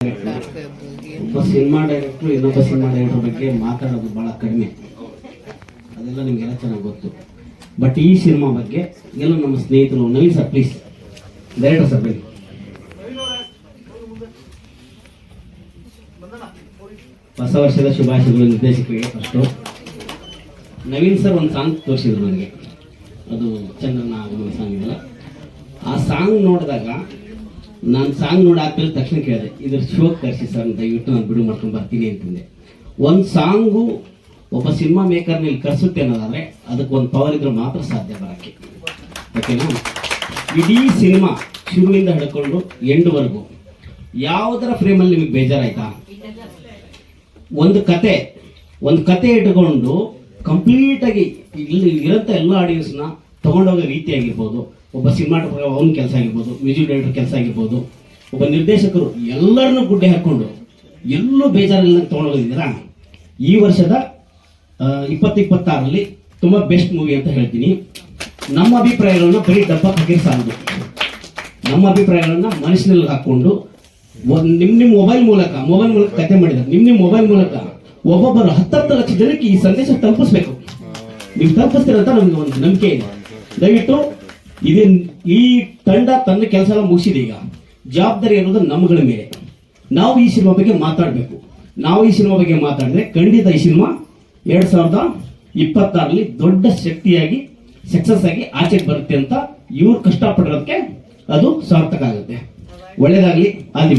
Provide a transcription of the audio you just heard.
ಒಬ್ಬ ಸಿನಿಮಾ ಡೈರೆಕ್ಟ್ರು ಇನ್ನೊಬ್ಬ cinema director ಬಗ್ಗೆ ಮಾತಾಡೋದು ಬಹಳ ಕಡಿಮೆ. ಅದೆಲ್ಲ ನಿಮಗೆಲ್ಲ ಚೆನ್ನಾಗಿ ಗೊತ್ತು. ಬಟ್ ಈ ಸಿನಿಮಾ ಬಗ್ಗೆ ಎಲ್ಲ ನಮ್ಮ ಸ್ನೇಹಿತರು Naveen sir please director sir ಬನ್ನಿ ಹೊಸ ವರ್ಷದ ಶುಭಾಶಯಗಳು ನಿರ್ದೇಶಕರಿಗೆ ಫಸ್ಟು ನವೀನ್ ಸರ್ ಒಂದು ಸಾಂಗ್ ತೋರಿಸಿದ್ರು ನನಗೆ ಅದು ಚಂದ್ರನ ಸಾಂಗ್ ಇಲ್ಲ ಆ ಸಾಂಗ್ ನೋಡಿದಾಗ ನಾನು ಸಾಂಗ್ ನೋಡಿ ತಕ್ಷಣ ಕೇಳಿದೆ, ಇದ್ರ ಶೋಕ್ ಕರೆಸಿ ಸರ್ ದಯವಿಟ್ಟು ನಾನು ಬಿಡು ಮಾಡ್ಕೊಂಡು ಬರ್ತೀನಿ ಅಂತಂದೆ ಒಂದು ಸಾಂಗು ಒಬ್ಬ ಸಿನಿಮಾ ಮೇಕರ್ನ ಇಲ್ಲಿ ಕರ್ಸುತ್ತೆ ಅನ್ನೋದಾದ್ರೆ ಅದಕ್ಕೆ ಒಂದು ಪವರ್ ಇದ್ರೆ ಮಾತ್ರ ಸಾಧ್ಯ ಬರೋಕ್ಕೆ. ಓಕೆನಾ ಇಡೀ ಸಿನಿಮಾ ಶುರುವಿಂದ ಹಿಡ್ಕೊಂಡು ಎಂಡ್ವರೆಗೂ ಯಾವುದರ ಫ್ರೇಮಲ್ಲಿ ನಿಮಗೆ ಬೇಜಾರಾಯ್ತಾ? ಒಂದು ಕತೆ ಒಂದು ಕತೆ ಇಟ್ಕೊಂಡು ಕಂಪ್ಲೀಟ್ ಆಗಿ ಇಲ್ಲಿ ಇರುತ್ತೆ ಎಲ್ಲ ಆಡಿಯನ್ಸ್ನ ತಗೊಂಡೋಗೋ ರೀತಿ ಆಗಿರ್ಬೋದು, ಒಬ್ಬ ಸಿನಿಮಾಟೋಗ್ರಾಫರ್, ಅವನ ಕೆಲಸ ಆಗಿರ್ಬೋದು, ಮ್ಯೂಸಿಕ್ ಡೈರೆಕ್ಟರ್ ಕೆಲಸ ಆಗಿರ್ಬೋದು, ಒಬ್ಬ ನಿರ್ದೇಶಕರು ಎಲ್ಲರನ್ನೂ ಗುಡ್ಡೆ ಹಾಕೊಂಡು, ಎಲ್ಲೂ ಬೇಜಾರಿಲ್ಲ ತಗೊಂಡೋಗಿದ್ದೀರಾ? ಈ ವರ್ಷದ ಇಪ್ಪತ್ತು ಇಪ್ಪತ್ತಾರಲ್ಲಿ ತುಂಬ ಬೆಸ್ಟ್ ಮೂವಿ ಅಂತ ಹೇಳ್ತೀನಿ. ನಮ್ಮ ಅಭಿಪ್ರಾಯಗಳನ್ನು ಬರೀ ಡಬ್ಬ ಹಾಕಿರ್ ಸಾಲದು. ನಮ್ಮ ಅಭಿಪ್ರಾಯಗಳನ್ನ ಮನಸ್ಸಿನಲ್ಲಿ ಹಾಕೊಂಡು ನಿಮ್ಮ ನಿಮ್ಮ ನಿಮ್ ಮೊಬೈಲ್ ಮೂಲಕ ಮೊಬೈಲ್ ಮೂಲಕ ಕತೆ ಮಾಡಿದ್ದಾರೆ ನಿಮ್ಮ ನಿಮ್ಮ ಮೊಬೈಲ್ ಮೂಲಕ ಒಬ್ಬೊಬ್ಬರು ಹತ್ತತ್ತು ಲಕ್ಷ ಜನಕ್ಕೆ ಈ ಸಂದೇಶ ತಲುಪಿಸ್ಬೇಕು. ನೀವು ತಲುಪಿಸ್ತೀರಂತ ನಮ್ಗೆ ಒಂದು ನಂಬಿಕೆ ಇದೆ. ದಯವಿಟ್ಟು ಇದನ್ ಈ ತಂಡ ತನ್ನ ಕೆಲಸ ಎಲ್ಲ ಮುಗಿಸಿದೆ ಈಗ. ಜವಾಬ್ದಾರಿ ಅನ್ನೋದು ನಮ್ಗಳ ಮೇಲೆ. ನಾವು ಈ ಸಿನಿಮಾ ಬಗ್ಗೆ ಮಾತಾಡಬೇಕು. ನಾವು ಈ ಸಿನಿಮಾ ಬಗ್ಗೆ ಮಾತಾಡಿದ್ರೆ ಖಂಡಿತ ಈ ಸಿನಿಮಾ ಎರಡು ಸಾವಿರದ ಇಪ್ಪತ್ತಾರಲ್ಲಿ ದೊಡ್ಡ ಶಕ್ತಿಯಾಗಿ ಸಕ್ಸಸ್ ಆಗಿ ಆಚೆಗೆ ಬರುತ್ತೆ ಅಂತ ಇವ್ರು ಕಷ್ಟಪಟ್ಟಿರೋದಕ್ಕೆ ಅದು ಸಾರ್ಥಕ ಆಗುತ್ತೆ. ಒಳ್ಳೇದಾಗ್ಲಿ ಆಲ್ ದಿ